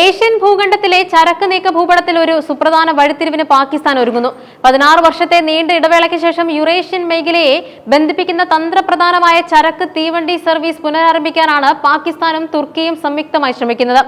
Asian ഭൂഖണ്ഡത്തിലെ ചരക്ക് നീക്ക ഭൂപടത്തിൽ ഒരു സുപ്രധാന വഴിത്തിരിവിന് പാകിസ്ഥാൻ ഒരുങ്ങുന്നു. പതിനാറ് വർഷത്തെ നീണ്ട ഇടവേളയ്ക്ക് ശേഷം യുറേഷ്യൻ മേഖലയെ ബന്ധിപ്പിക്കുന്ന തന്ത്രപ്രധാനമായ ചരക്ക് തീവണ്ടി സർവീസ് പുനരാരംഭിക്കാനാണ് പാകിസ്ഥാനും തുർക്കിയും സംയുക്തമായി ശ്രമിക്കുന്നത്.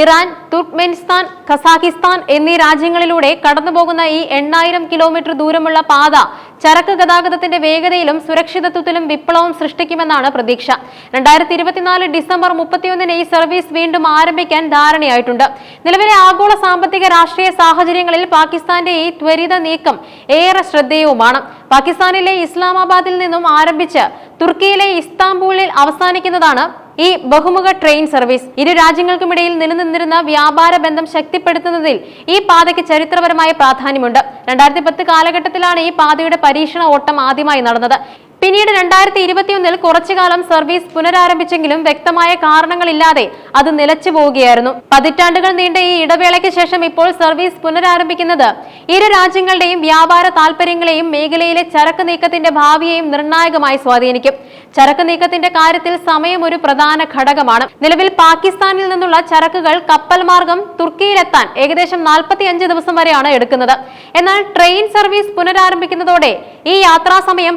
ഇറാൻ തുർക്ക്മെനിസ്ഥാൻ ഖസാഖിസ്ഥാൻ എന്നീ രാജ്യങ്ങളിലൂടെ കടന്നുപോകുന്ന ഈ എണ്ണായിരം കിലോമീറ്റർ ദൂരമുള്ള പാത ചരക്ക് ഗതാഗതത്തിന്റെ വേഗതയിലും സുരക്ഷിതത്വത്തിലും വിപ്ലവം സൃഷ്ടിക്കുമെന്നാണ് പ്രതീക്ഷ. രണ്ടായിരത്തി ഇരുപത്തിനാല് ഡിസംബർ മുപ്പത്തിയൊന്നിന് ഈ സർവീസ് വീണ്ടും ആരംഭിക്കാൻ ധാരണയായിട്ടുണ്ട്. നിലവിലെ ആഗോള സാമ്പത്തിക രാഷ്ട്രീയ സാഹചര്യങ്ങളിൽ പാകിസ്ഥാന്റെ ഈ ത്വരിത നീക്കം ഏറെ ശ്രദ്ധേയവുമാണ്. പാകിസ്ഥാനിലെ ഇസ്ലാമാബാദിൽ നിന്നും ആരംഭിച്ച് തുർക്കിയിലെ ഇസ്താംബൂളിൽ അവസാനിക്കുന്നതാണ് ഈ ബഹുമുഖ ട്രെയിൻ സർവീസ് ഇരു രാജ്യങ്ങൾക്കുമിടയിൽ നിലനിന്നിരുന്ന വ്യാപാര ബന്ധം ശക്തിപ്പെടുത്തുന്നതിൽ ഈ പാതയ്ക്ക് ചരിത്രപരമായ പ്രാധാന്യമുണ്ട്. രണ്ടായിരത്തി പത്ത് കാലഘട്ടത്തിലാണ് ഈ പാതയുടെ പരീക്ഷണ ഓട്ടം ആദ്യമായി നടന്നത്. പിന്നീട് രണ്ടായിരത്തി ഇരുപത്തിയൊന്നിൽ കുറച്ചു കാലം സർവീസ് പുനരാരംഭിച്ചെങ്കിലും വ്യക്തമായ കാരണങ്ങളില്ലാതെ അത് നിലച്ചു പോവുകയായിരുന്നു. പതിറ്റാണ്ടുകൾ നീണ്ട ഈ ഇടവേളയ്ക്ക് ശേഷം ഇപ്പോൾ സർവീസ് പുനരാരംഭിക്കുന്നത് ഇരു രാജ്യങ്ങളുടെയും വ്യാപാര താൽപര്യങ്ങളെയും മേഖലയിലെ ചരക്ക് നീക്കത്തിന്റെ ഭാവിയെയും നിർണായകമായി സ്വാധീനിക്കും. ചരക്ക് നീക്കത്തിന്റെ കാര്യത്തിൽ സമയം ഒരു പ്രധാന ഘടകമാണ്. നിലവിൽ പാകിസ്ഥാനിൽ നിന്നുള്ള ചരക്കുകൾ കപ്പൽ മാർഗം തുർക്കിയിലെത്താൻ ഏകദേശം നാൽപ്പത്തി അഞ്ച് ദിവസം വരെയാണ് എടുക്കുന്നത്. എന്നാൽ ട്രെയിൻ സർവീസ് പുനരാരംഭിക്കുന്നതോടെ ഈ യാത്രാ സമയം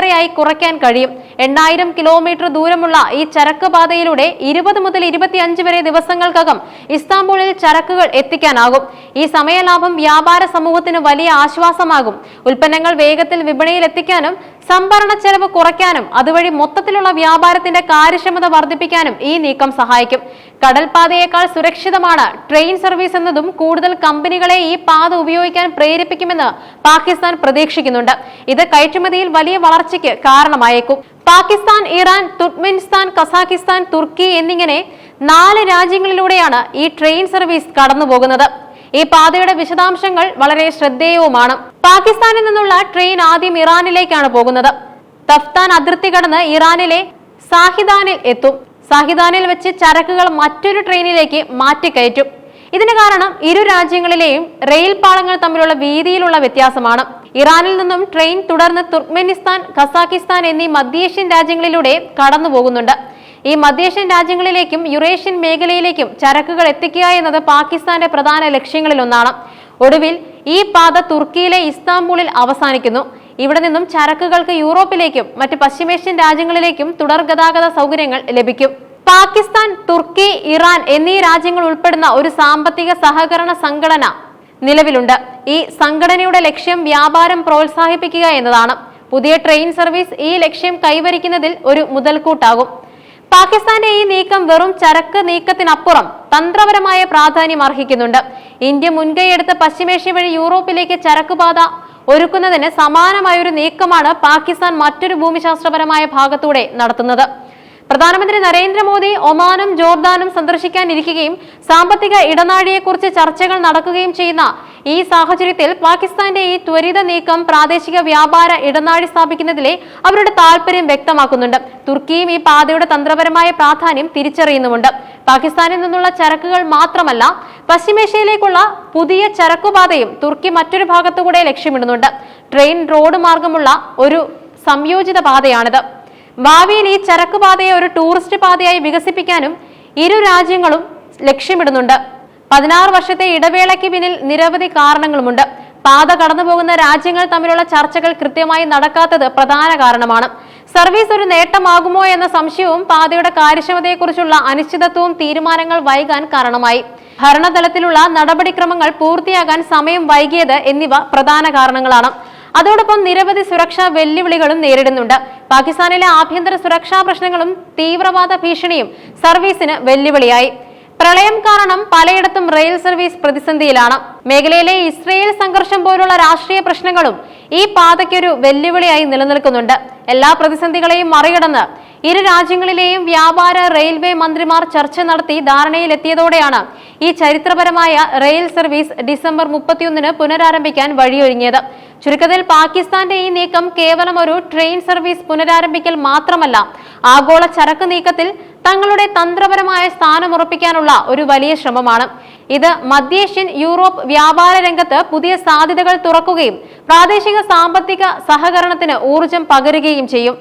പകുതിയിലേറെയായി കുറയ്ക്കാൻ കഴിയും. എണ്ണായിരം കിലോമീറ്റർ ദൂരമുള്ള ഈ ചരക്ക് പാതയിലൂടെ ഇരുപത് മുതൽ ഇരുപത്തിയഞ്ച് വരെ ദിവസങ്ങൾക്കകം ഇസ്താംബൂളിൽ ചരക്കുകൾ എത്തിക്കാനാകും. ഈ സമയലാഭം വ്യാപാര സമൂഹത്തിന് വലിയ ആശ്വാസമാകും. ഉൽപ്പന്നങ്ങൾ വേഗത്തിൽ വിപണിയിൽ എത്തിക്കാനും സംഭരണ ചെലവ് കുറയ്ക്കാനും അതുവഴി മൊത്തത്തിലുള്ള വ്യാപാരത്തിന്റെ കാര്യക്ഷമത വർദ്ധിപ്പിക്കാനും ഈ നീക്കം സഹായിക്കും. കടൽപാതയേക്കാൾ സുരക്ഷിതമാണ് ട്രെയിൻ സർവീസ് എന്നതും കൂടുതൽ കമ്പനികളെ ഈ പാത ഉപയോഗിക്കാൻ പ്രേരിപ്പിക്കുമെന്ന് പാകിസ്ഥാൻ പ്രതീക്ഷിക്കുന്നുണ്ട്. ഇത് കയറ്റുമതിയിൽ വലിയ വളർച്ചയ്ക്ക് കാരണമായേക്കും. Pakistan Iran Turkmenistan Kazakhstan Turkey എന്നിങ്ങനെ നാല് രാജ്യങ്ങളിലൂടെയാണ് ഈ ട്രെയിൻ സർവീസ് കടന്നുപോകുന്നത്. ഈ പാതയുടെ വിശദാംശങ്ങൾ വളരെ ശ്രദ്ധേയവുമാണ്. പാകിസ്ഥാനിൽ നിന്നുള്ള ട്രെയിൻ ആദ്യം ഇറാനിലേക്കാണ് പോകുന്നത്. തഫ്താൻ അതിർത്തി കടന്ന് ഇറാനിലെ സാഹിദാനിൽ എത്തും. സാഹിദാനിൽ വെച്ച് ചരക്കുകൾ മറ്റൊരു ട്രെയിനിലേക്ക് മാറ്റിക്കയറ്റും ഇതിന് കാരണം ഇരു രാജ്യങ്ങളിലെയും റെയിൽ പാളങ്ങൾ തമ്മിലുള്ള വീതിയിലുള്ള വ്യത്യാസമാണ്. ഇറാനിൽ നിന്നും ട്രെയിൻ തുടർന്ന് തുർക്ക്മെനിസ്ഥാൻ ഖസാക്കിസ്ഥാൻ എന്നീ മധ്യേഷ്യൻ രാജ്യങ്ങളിലൂടെ കടന്നു പോകുന്നുണ്ട്. ഈ മധ്യേഷ്യൻ രാജ്യങ്ങളിലേക്കും യുറേഷ്യൻ മേഖലയിലേക്കും ചരക്കുകൾ എത്തിക്കുക എന്നത് പാകിസ്ഥാന്റെ പ്രധാന ലക്ഷ്യങ്ങളിലൊന്നാണ്. ഒടുവിൽ ഈ പാത തുർക്കിയിലെ ഇസ്താംബൂളിൽ അവസാനിക്കുന്നു. ഇവിടെ നിന്നും ചരക്കുകൾക്ക് യൂറോപ്പിലേക്കും മറ്റ് പശ്ചിമേഷ്യൻ രാജ്യങ്ങളിലേക്കും തുടർ ഗതാഗത സൗകര്യങ്ങൾ ലഭിക്കും. പാകിസ്ഥാൻ തുർക്കി ഇറാൻ എന്നീ രാജ്യങ്ങൾ ഉൾപ്പെടുന്ന ഒരു സാമ്പത്തിക സഹകരണ സംഘടന നിലവിലുണ്ട്. ഈ സംഘടനയുടെ ലക്ഷ്യം വ്യാപാരം പ്രോത്സാഹിപ്പിക്കുക എന്നതാണ്. പുതിയ ട്രെയിൻ സർവീസ് ഈ ലക്ഷ്യം കൈവരിക്കുന്നതിൽ ഒരു മുതൽക്കൂട്ടാകും. പാകിസ്ഥാന്റെ ഈ നീക്കം വെറും ചരക്ക് നീക്കത്തിനപ്പുറം തന്ത്രപരമായ പ്രാധാന്യം അർഹിക്കുന്നുണ്ട്. ഇന്ത്യ മുൻകൈയെടുത്ത് പശ്ചിമേഷ്യ വഴി യൂറോപ്പിലേക്ക് ചരക്കുപാത ഒരുക്കുന്നതിന് സമാനമായ ഒരു നീക്കമാണ് പാകിസ്ഥാൻ മറ്റൊരു ഭൂമിശാസ്ത്രപരമായ ഭാഗത്തൂടെ നടത്തുന്നത്. പ്രധാനമന്ത്രി നരേന്ദ്രമോദി ഒമാനും ജോർദാനും സന്ദർശിക്കാനിരിക്കുകയും സാമ്പത്തിക ഇടനാഴിയെക്കുറിച്ച് ചർച്ചകൾ നടക്കുകയും ചെയ്യുന്ന ഈ സാഹചര്യത്തിൽ പാകിസ്ഥാന്റെ ഈ ത്വരിത നീക്കം പ്രാദേശിക വ്യാപാര ഇടനാഴി സ്ഥാപിക്കുന്നതിലെ അവരുടെ താല്പര്യം വ്യക്തമാക്കുന്നുണ്ട്. തുർക്കിയും ഈ പാതയുടെ തന്ത്രപരമായ പ്രാധാന്യം തിരിച്ചറിയുന്നുമുണ്ട്. പാകിസ്ഥാനിൽ നിന്നുള്ള ചരക്കുകൾ മാത്രമല്ല പശ്ചിമേഷ്യയിലേക്കുള്ള പുതിയ ചരക്കുപാതയും തുർക്കി മറ്റൊരു ഭാഗത്തുകൂടെ ലക്ഷ്യമിടുന്നുണ്ട്. ട്രെയിൻ റോഡ് മാർഗമുള്ള ഒരു സംയോജിത പാതയാണിത്. ഭാവിയിൽ ഈ ചരക്കുപാതയെ ഒരു ടൂറിസ്റ്റ് പാതയായി വികസിപ്പിക്കാനും ഇരു രാജ്യങ്ങളും ലക്ഷ്യമിടുന്നുണ്ട്. പതിനാറ് വർഷത്തെ ഇടവേളയ്ക്ക് പിന്നിൽ നിരവധി കാരണങ്ങളുമുണ്ട്. പാത കടന്നുപോകുന്ന രാജ്യങ്ങൾ തമ്മിലുള്ള ചർച്ചകൾ കൃത്യമായി നടക്കാത്തത് പ്രധാന കാരണമാണ്. സർവീസ് ഒരു നേട്ടമാകുമോ എന്ന സംശയവും പാതയുടെ കാര്യക്ഷമതയെക്കുറിച്ചുള്ള അനിശ്ചിതത്വവും തീരുമാനങ്ങൾ വൈകാൻ കാരണമായി. ഭരണതലത്തിലുള്ള നടപടിക്രമങ്ങൾ പൂർത്തിയാകാൻ സമയം വൈകിയത് എന്നിവ പ്രധാന കാരണങ്ങളാണ്. അതോടൊപ്പം നിരവധി സുരക്ഷാ വെല്ലുവിളികളും നേരിടുന്നുണ്ട്. പാകിസ്ഥാനിലെ ആഭ്യന്തര സുരക്ഷാ പ്രശ്നങ്ങളും തീവ്രവാദ ഭീഷണിയും സർവീസിന് വെല്ലുവിളിയായി. പ്രളയം കാരണം പലയിടത്തും റെയിൽ സർവീസ് പ്രതിസന്ധിയിലാണ്. മേഖലയിലെ ഇസ്രയേൽ സംഘർഷം പോലുള്ള രാഷ്ട്രീയ പ്രശ്നങ്ങളും ഈ പാതയ്ക്കൊരു വെല്ലുവിളിയായി നിലനിൽക്കുന്നുണ്ട്. എല്ലാ പ്രതിസന്ധികളെയും മറികടന്ന് ഇരു രാജ്യങ്ങളിലെയും വ്യാപാര റെയിൽവേ മന്ത്രിമാർ ചർച്ച നടത്തി ധാരണയിലെത്തിയതോടെയാണ് ഈ ചരിത്രപരമായ റെയിൽ സർവീസ് ഡിസംബർ മുപ്പത്തിയൊന്നിന് പുനരാരംഭിക്കാൻ വഴിയൊരുങ്ങിയത്. ചുരുക്കത്തിൽ പാകിസ്ഥാന്റെ ഈ നീക്കം കേവലം ഒരു ട്രെയിൻ സർവീസ് പുനരാരംഭിക്കൽ മാത്രമല്ല ആഗോള ചരക്ക് നീക്കത്തിൽ തങ്ങളുടെ തന്ത്രപരമായ സ്ഥാനം ഉറപ്പിക്കാനുള്ള ഒരു വലിയ ശ്രമമാണ്. ഇത് മധ്യേഷ്യൻ യൂറോപ്പ് വ്യാപാര രംഗത്ത് പുതിയ സാധ്യതകൾ തുറക്കുകയും പ്രാദേശിക സാമ്പത്തിക സഹകരണത്തിന് ഊർജം പകരുകയും ചെയ്യും.